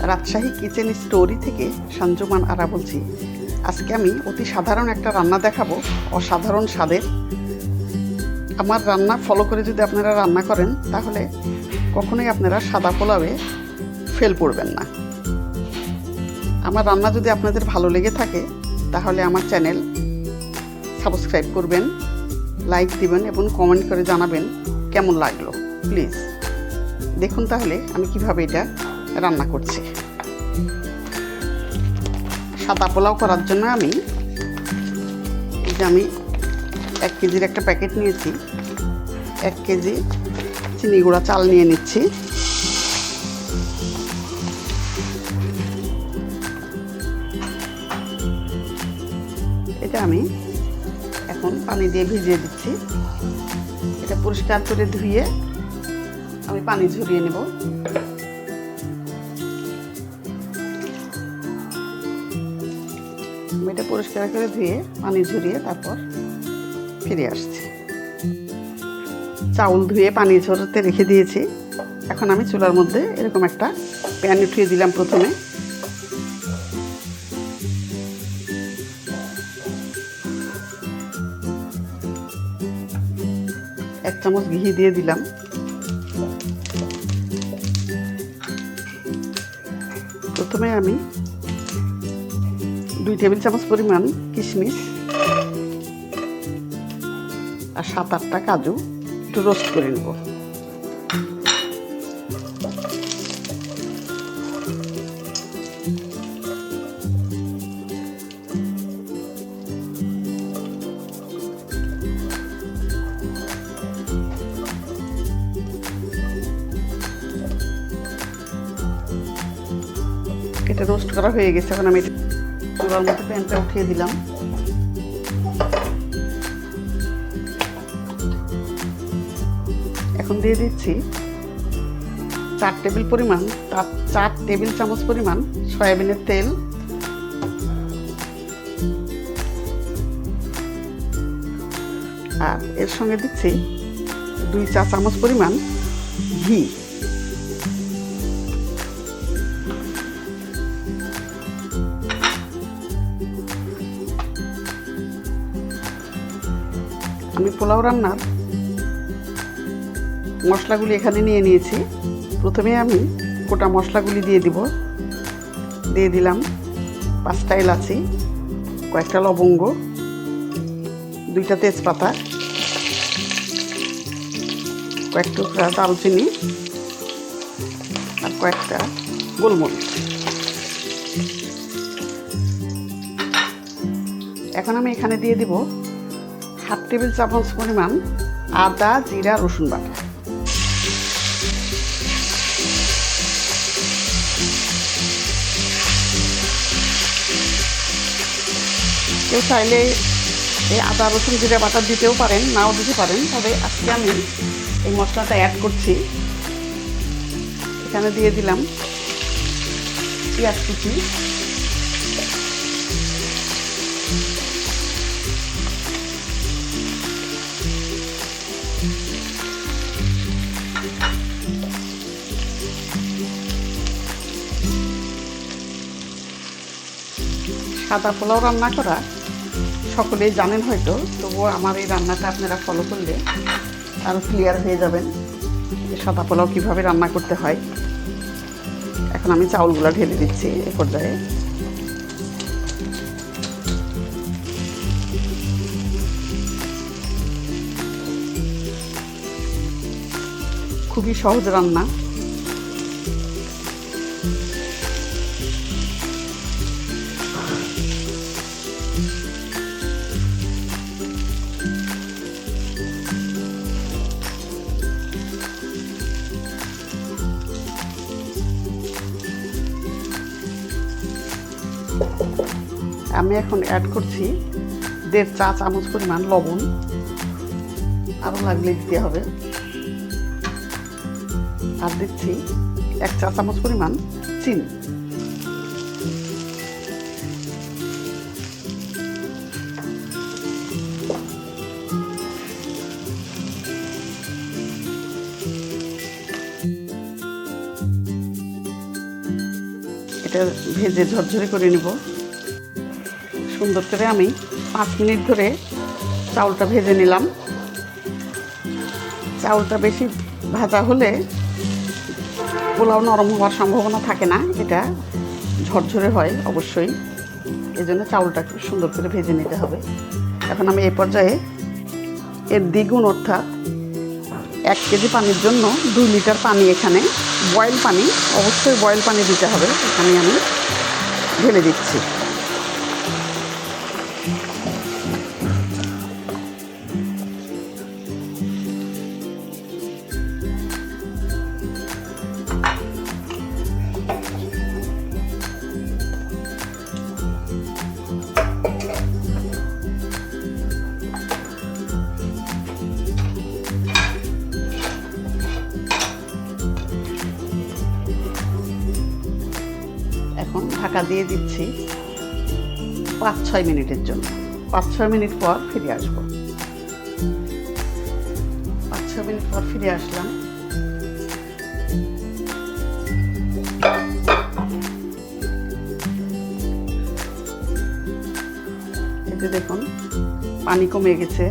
Rajshahi kitchen story থেকে সঞ্জুমান আরা বলছি। আজকে আমি অতি সাধারণ একটা রান্না দেখাবো, অসাধারণ স্বাদের। আমার রান্না ফলো করে যদি আপনারা রান্না করেন, তাহলে কখনোই আপনারা সাদা পোলাওয়ে ফেল পড়বেন না। আমার রান্না যদি আপনাদের ভালো লেগে থাকে, তাহলে আমার চ্যানেল সাবস্ক্রাইব করবেন লাইক দিবেন এবং কমেন্ট করে জানাবেন কেমন লাগল প্লিজ দেখুন তাহলে আমি কীভাবে এটা রান্না করছি। সাদা পোলাও করার জন্য আমি, এই যে আমি এক কেজির একটা প্যাকেট নিয়েছি। এক কেজি চিনি গুঁড়া চাল নিয়ে নিচ্ছি। এটা আমি এখন পানি দিয়ে ভিজিয়ে দিচ্ছি। এটা পরিষ্কার করে ধুয়ে আমি পানি ঝরিয়ে নেব। এটা পরিষ্কার করে ধুয়ে, পানি ঝরিয়ে তারপর ফিরে আসছি। চাউল ধুয়ে পানি ঝরতে রেখে দিয়েছি। এখন আমি চুলার মধ্যে এরকম একটা প্যান উঠিয়ে দিলাম প্রথমে। এক চামচ ঘি দিয়ে দিলাম। প্রথমে আমি দুই টেবিল চামচ পরিমাণ কিশমিশ আর সাত আটটা কাজু একটু রোস্ট করে নেব। এটা রোস্ট করা হয়ে গেছে, এখন আমি চুলার মধ্যে প্যানটা উঠিয়ে দিলাম। এখন দিয়ে দিচ্ছি চার টেবিল পরিমাণ চার টেবিল চামচ পরিমাণ সয়াবিনের তেল। আর এর সঙ্গে দিচ্ছি দুই চা চামচ পরিমাণ ঘি। আমি পোলাও রান্নার মশলাগুলি এখানে নিয়ে নিয়েছি। প্রথমে আমি গোটা মশলাগুলি দিয়ে দিব। দিয়ে দিলাম পাঁচটা এলাচি, কয়েকটা লবঙ্গ, দুইটা তেজপাতা, কয়েক টুকরা দালচিনি আর কয়েকটা গোলমরিচ। এখন আমি এখানে দিয়ে দিব হাফ টেবিল চামচ পরিমাণ আদা, জিরা, রসুন বাটা। কেউ চাইলে এই আদা, রসুন, জিরা বাটা দিতেও পারেন, নাও দিতে পারেন, তবে আজকে আমি এই মশলাটা অ্যাড করছি। এখানে দিয়ে দিলাম পেঁয়াজ কুচি। সাদা পোলাও রান্না করা সকলেই জানেন হয়তো, তবুও আমার এই রান্নাটা আপনারা ফলো করলে আরও ক্লিয়ার হয়ে যাবেন যে সাদা পোলাও কীভাবে রান্না করতে হয়। এখন আমি চাউলগুলো ঢেলে দিচ্ছি এ পর্যায়ে। খুবই সহজ রান্না। আমি এখন অ্যাড করছি দেড় চা চামচ পরিমাণ লবণ। আরও লাগলে দিতে হবে। আর দিচ্ছি এক চা চামচ পরিমাণ চিনি। এটা ভেজে ঝরঝরে করে নিব। সুন্দর করে আমি পাঁচ মিনিট ধরে চাউলটা ভেজে নিলাম। চাউলটা বেশি ভাজা হলে পোলাও নরম হওয়ার সম্ভাবনা থাকে না, এটা ঝরঝরে হয় অবশ্যই। এই জন্য চাউলটা একটু সুন্দর করে ভেজে নিতে হবে। এখন আমি এই পর্যায়ে এর দ্বিগুণ অর্থাৎ এক কেজি পানির জন্য দুই লিটার পানি এখানে, বয়েল পানি, অবশ্যই বয়েল পানি দিতে হবে। এখানে আমি ঢেলে দিচ্ছি। ঢাকা দিয়ে দিচ্ছি পাঁচ, ছয় মিনিটের জন্য। পাঁচ, ছয় মিনিট পর ফিরে আসব। পাঁচ, ছয় মিনিট পর ফিরে আসলাম। যে দেখুন, পানি কমে গেছে।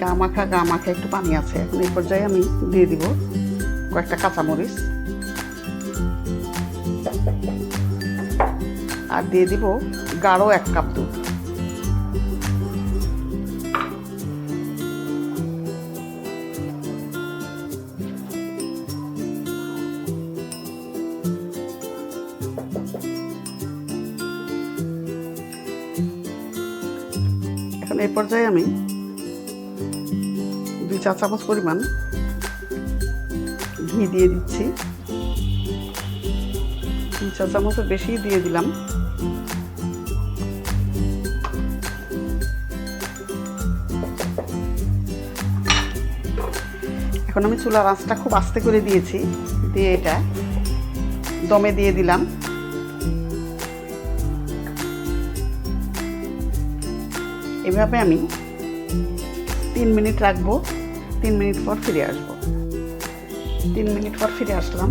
গা মাখা গা মাখা, একটু পানি আছে। এখন এই পর্যায়ে আমি দিয়ে দিব কয়েকটা কাঁচামরিচ। আর দিয়ে দিব গাঢ় এক কাপ দুধ। এখন এই পর্যায়ে আমি দুই চা চামচ পরিমাণ ঘি দিয়ে দিচ্ছি। চা চামচের বেশি দিয়ে দিলাম। এখন আমি চুলার আঁচটা খুব আস্তে করে দিয়েছি, দিয়ে এটা দমে দিয়ে দিলাম। এভাবে আমি তিন মিনিট রাখব, তিন মিনিট পর ফিরে আসব। তিন মিনিট পর ফিরে আসলাম।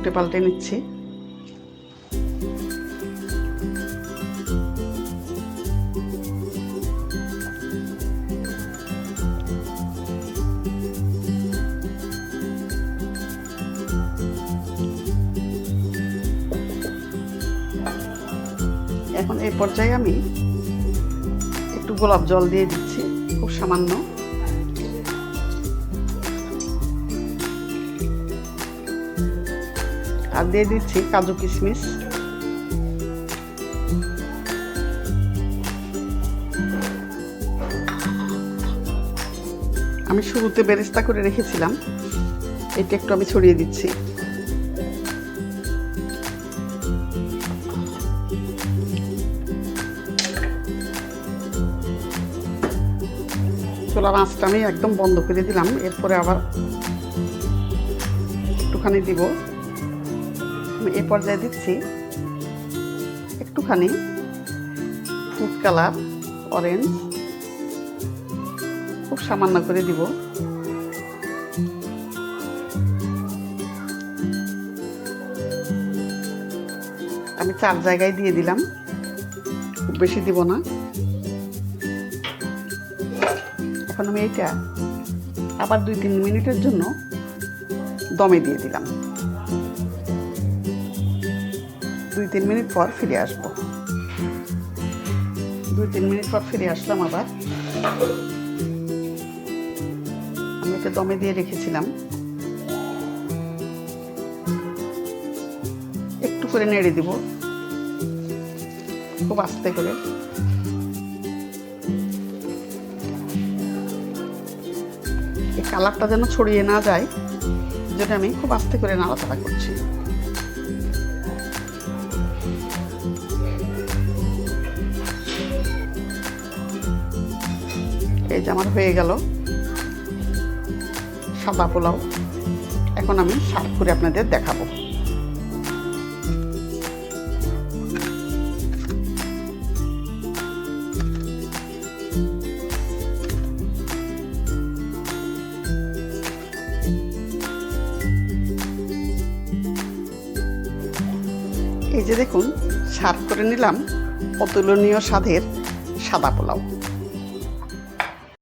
উল্টে পাল্টে নিচ্ছি। এখন এই পর্যায়ে আমি একটু গোলাপ জল দিয়ে দিচ্ছি খুব সামান্য। আর দিয়ে দিচ্ছি কাজু কিশমিশ। আমি শুরুতে বেরেস্তা করে রেখেছিলাম। এটা একটু আমি ছড়িয়ে দিচ্ছি। চুলার আঁচটা আমি একদম বন্ধ করে দিলাম। এরপরে আবার একটুখানি দিব। আমি এ পর্যায়ে দিচ্ছি একটুখানি ফুড কালার অরেঞ্জ খুব সামান্য করে দিব। আমি চার জায়গায় দিয়ে দিলাম, খুব বেশি দিব না। এখন আমি এটা আবার দুই তিন মিনিটের জন্য দমে দিয়ে দিলাম। দুই তিন মিনিট পর ফিরে আসব। দুই তিন মিনিট পর ফিরে আসলাম আবার। আমি এটা দমে দিয়ে রেখেছিলাম। একটু করে নেড়ে দিব। খুব আস্তে করে। এই কালারটা যেন ছড়িয়ে না যায়, যেটা আমি খুব আস্তে করে নাড়াচাড়া করছি। এই যে আমার হয়ে গেল। সাদা পোলাও। এখন আমি সার্ভ করে আপনাদের দেখাবো। এই যে দেখুন সার্ভ করে নিলাম অতুলনীয় স্বাদের সাদা পোলাও।